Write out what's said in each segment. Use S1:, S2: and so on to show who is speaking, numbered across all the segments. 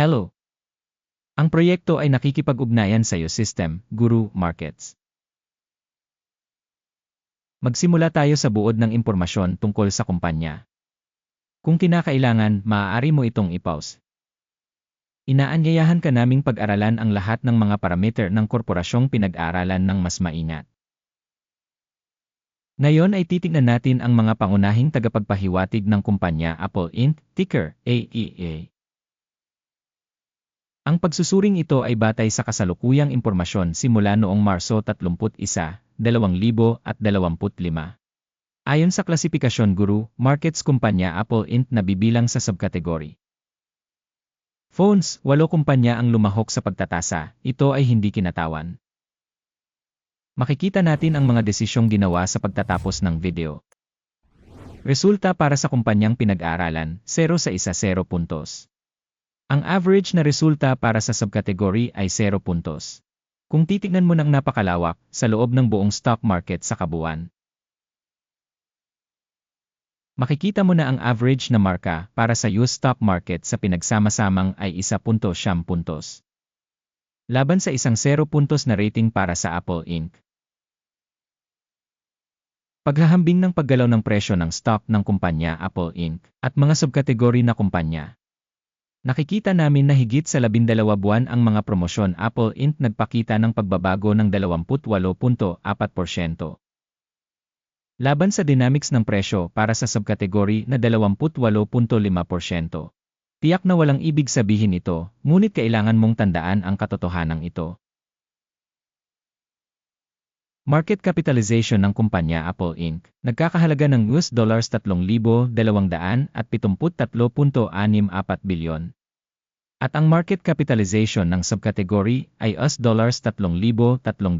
S1: Hello! Ang proyekto ay nakikipag-ugnayan sa iyo System, Guru, Markets. Magsimula tayo sa buod ng impormasyon tungkol sa kumpanya. Kung kinakailangan, maaari mo itong i-pause. Inaanyayahan ka naming pag-aralan ang lahat ng mga parameter ng korporasyong pinag-aaralan ng mas maingat. Ngayon ay titignan natin ang mga pangunahing tagapagpahiwatig ng kumpanya Apple Inc., ticker AEA. Ang pagsusuring ito ay batay sa kasalukuyang impormasyon simula noong Marso 31, 2025. Ayon sa klasifikasyon guru, markets kumpanya Apple Inc. na bibilang sa subkategory. Phones, walo kumpanya ang lumahok sa pagtatasa, ito ay hindi kinatawan. Makikita natin ang mga desisyong ginawa sa pagtatapos ng video. Resulta para sa kumpanyang pinag-aaralan, 0 sa isa 0 puntos. Ang average na resulta para sa subcategory ay 0 puntos. Kung titignan mo ng napakalawak sa loob ng buong stock market sa kabuuan. Makikita mo na ang average na marka para sa US stock market sa pinagsama-samang ay 1.7 puntos. Laban sa isang 0 puntos na rating para sa Apple Inc. Paghahambing ng paggalaw ng presyo ng stock ng kumpanya Apple Inc. at mga subkategory na kumpanya. Nakikita namin na higit sa 12 buwan ang mga promosyon Apple Inc. nagpakita ng pagbabago ng 28.4%. Laban sa dynamics ng presyo para sa subkategory na 28.5%. Tiyak na walang ibig sabihin ito, ngunit kailangan mong tandaan ang katotohanan ito. Market capitalization ng kumpanya Apple Inc. nagkakahalaga ng US dollars 3,273.64 bilyon. At ang market capitalization ng subcategory ay US dollars 3,304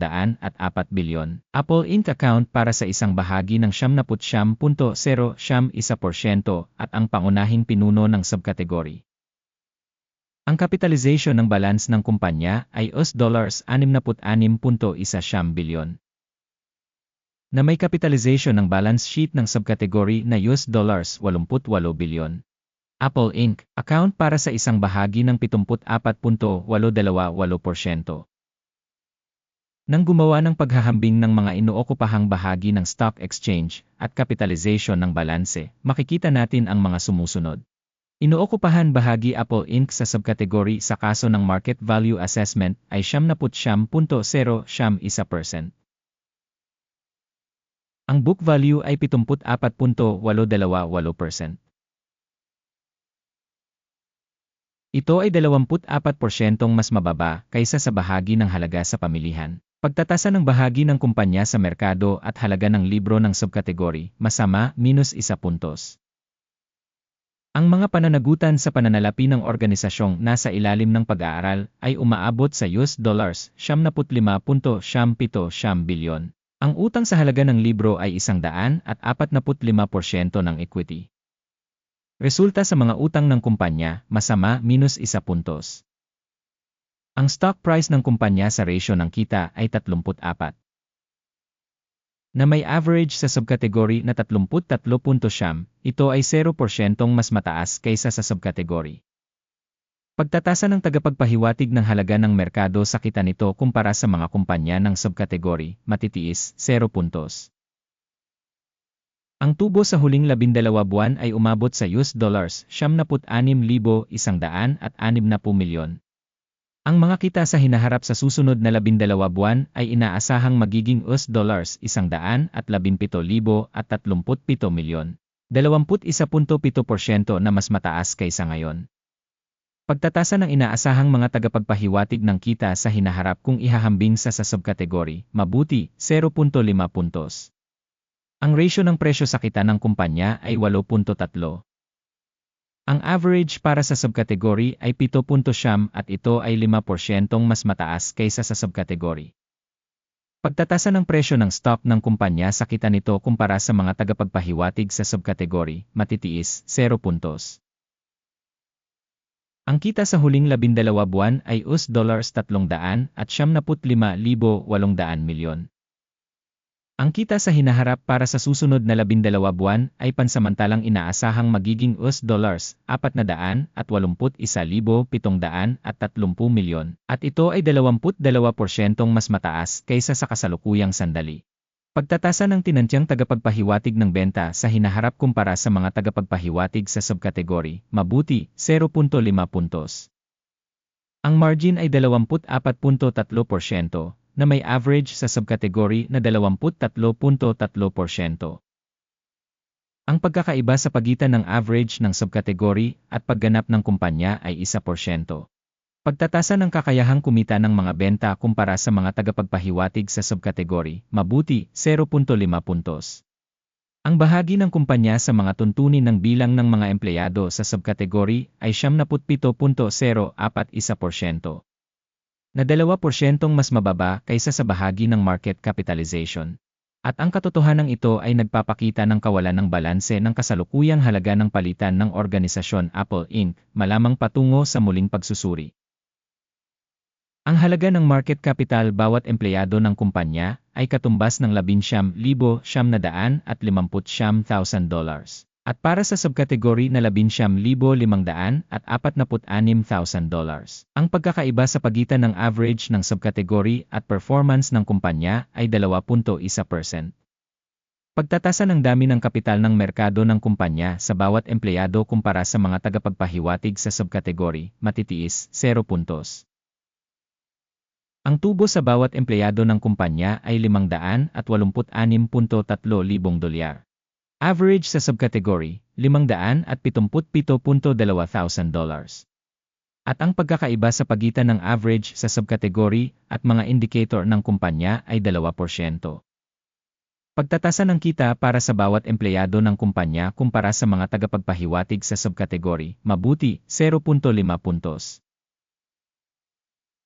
S1: bilyon. Apple Inc. account para sa isang bahagi ng 70.01% at ang pangunahing pinuno ng subcategory. Ang capitalization ng balance ng kumpanya ay US dollars 66.1 bilyon na may capitalization ng balance sheet ng subcategory na US dollars 88 bilyon. Apple Inc. account para sa isang bahagi ng 74.828%. Nang gumawa ng paghahambing ng mga inookupahang bahagi ng stock exchange at capitalization ng balanse, makikita natin ang mga sumusunod. Inookupahan bahagi Apple Inc. sa subkategory sa kaso ng market value assessment ay 70.01%. Ang book value ay 74.828%. Ito ay 24% mas mababa kaysa sa bahagi ng halaga sa pamilihan. Pagtatasa ng bahagi ng kumpanya sa merkado at halaga ng libro ng subkategory, masama, minus isa puntos. Ang mga pananagutan sa pananalapi ng organisasyong nasa ilalim ng pag-aaral ay umaabot sa US dollars 75.77 bilyon. Ang utang sa halaga ng libro ay 145% ng equity. Resulta sa mga utang ng kumpanya, masama minus 1 puntos. Ang stock price ng kumpanya sa ratio ng kita ay 34. Na may average sa subkategory na 33.7, ito ay 0% mas mataas kaysa sa subkategory. Pagtatasa ng tagapagpahiwatig ng halaga ng merkado sa kita nito kumpara sa mga kumpanya ng subkategory, matitiis, 0 puntos. Ang tubo sa huling 12 buwan ay umabot sa US dollars 76,160 milyon. Ang mga kita sa hinaharap sa susunod na 12 buwan ay inaasahang magiging US dollars 117,037 milyon. 21.7% na mas mataas kaysa ngayon. Pagtatasa ng inaasahang mga tagapagpahiwatig ng kita sa hinaharap kung ihahambing sa sa subkategory, mabuti, 0.5 puntos. Ang ratio ng presyo sa kita ng kumpanya ay 8.3. Ang average para sa subkategory ay 7.7 at ito ay 5% mas mataas kaysa sa subkategory. Pagtatasa ng presyo ng stock ng kumpanya sa kita nito kumpara sa mga tagapagpahiwatig sa subkategory, matitiis, 0 puntos. Ang kita sa huling labindalawa buwan ay US dollars 300 at 75,800 milyon. Ang kita sa hinaharap para sa susunod na labindalawa buwan ay pansamantalang inaasahang magiging US dollars 481,730 milyon at ito ay 22% mas mataas kaysa sa kasalukuyang sandali. Pagtatasa ng tinantyang tagapagpahiwatig ng benta sa hinaharap kumpara sa mga tagapagpahiwatig sa subkategory, mabuti, 0.5 puntos. Ang margin ay 24.3%, na may average sa subkategory na 23.3%. Ang pagkakaiba sa pagitan ng average ng subkategory at pagganap ng kumpanya ay 1%. Pagtatasa ng kakayahang kumita ng mga benta kumpara sa mga tagapagpahiwatig sa subkategory, mabuti, 0.5 puntos. Ang bahagi ng kumpanya sa mga tuntunin ng bilang ng mga empleyado sa subkategory ay 77.041% na 2% mas mababa kaysa sa bahagi ng market capitalization. At ang katotohanan ito ay nagpapakita ng kawalan ng balanse ng kasalukuyang halaga ng palitan ng organisasyon Apple Inc. malamang patungo sa muling pagsusuri. Ang halaga ng market capital bawat empleyado ng kumpanya ay katumbas ng 11,550,000 dollars. At para sa subkategory na 11,500 at 46,000 dollars. Ang pagkakaiba sa pagitan ng average ng subkategory at performance ng kumpanya ay 2.1%. Pagtatasa ng dami ng kapital ng merkado ng kumpanya sa bawat empleyado kumpara sa mga tagapagpahiwatig sa subkategory, matitiis, 0 puntos. Ang tubo sa bawat empleyado ng kumpanya ay 586.3 libong dolyar. Average sa subkategory, 577.2,000 dollars. At ang pagkakaiba sa pagitan ng average sa subkategory at mga indicator ng kumpanya ay 2%. Pagtatasa ng kita para sa bawat empleyado ng kumpanya kumpara sa mga tagapagpahiwatig sa subkategory, mabuti, 0.5 puntos.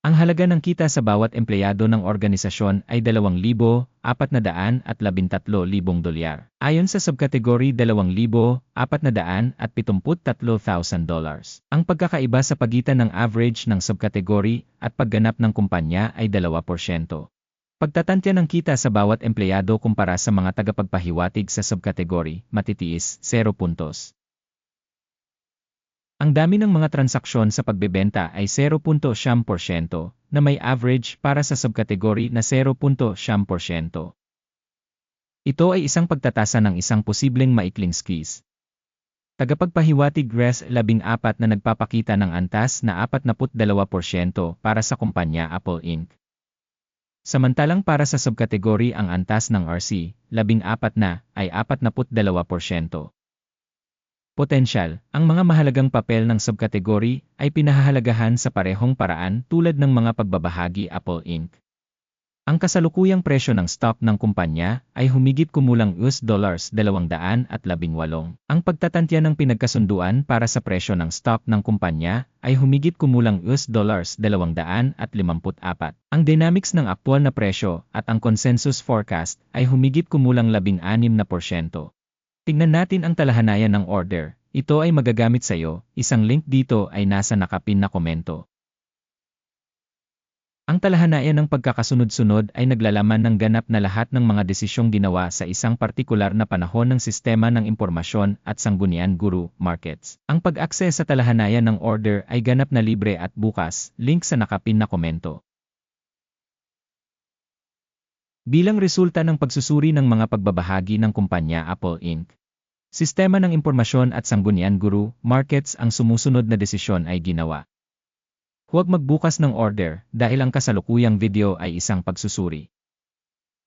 S1: Ang halaga ng kita sa bawat empleyado ng organisasyon ay 2,413,000 dolyar. Ayon sa subkategory 2,473,000 dollars. Ang pagkakaiba sa pagitan ng average ng subkategory at pagganap ng kumpanya ay 2%. Pagtatantya ng kita sa bawat empleyado kumpara sa mga tagapagpahiwatig sa subkategory, matitiis, 0 puntos. Ang dami ng mga transaksyon sa pagbebenta ay 0.7% na may average para sa subkategory na 0.7%. Ito ay isang pagtatasa ng isang posibleng maikling skis. Tagapagpahiwatig RES 14 na nagpapakita ng antas na 42% para sa kumpanya Apple Inc. Samantalang para sa subkategory ang antas ng RC, 14 na, ay 42%. Potensyal, ang mga mahalagang papel ng subkategory ay pinahahalagahan sa parehong paraan tulad ng mga pagbabahagi Apple Inc. Ang kasalukuyang presyo ng stock ng kumpanya ay humigit kumulang US dollars 218. Ang pagtatantya ng pinagkasunduan para sa presyo ng stock ng kumpanya ay humigit kumulang US dollars 254. Ang dynamics ng aktwal na presyo at ang consensus forecast ay humigit kumulang 16%. Tingnan natin ang talahanayan ng order. Ito ay magagamit sa iyo. Isang link dito ay nasa nakapin na komento. Ang talahanayan ng pagkakasunod-sunod ay naglalaman ng ganap na lahat ng mga desisyong ginawa sa isang partikular na panahon ng sistema ng impormasyon at sanggunian guru markets. Ang pag-access sa talahanayan ng order ay ganap na libre at bukas, link sa nakapin na komento. Bilang resulta ng pagsusuri ng mga pagbabahagi ng kumpanya Apple Inc. Sistema ng Impormasyon at Sanggunian Guru, Markets ang sumusunod na desisyon ay ginawa. Huwag magbukas ng order dahil ang kasalukuyang video ay isang pagsusuri.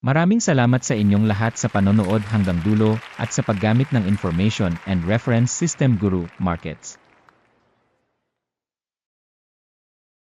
S1: Maraming salamat sa inyong lahat sa panonood hanggang dulo at sa paggamit ng Information and Reference System Guru Markets.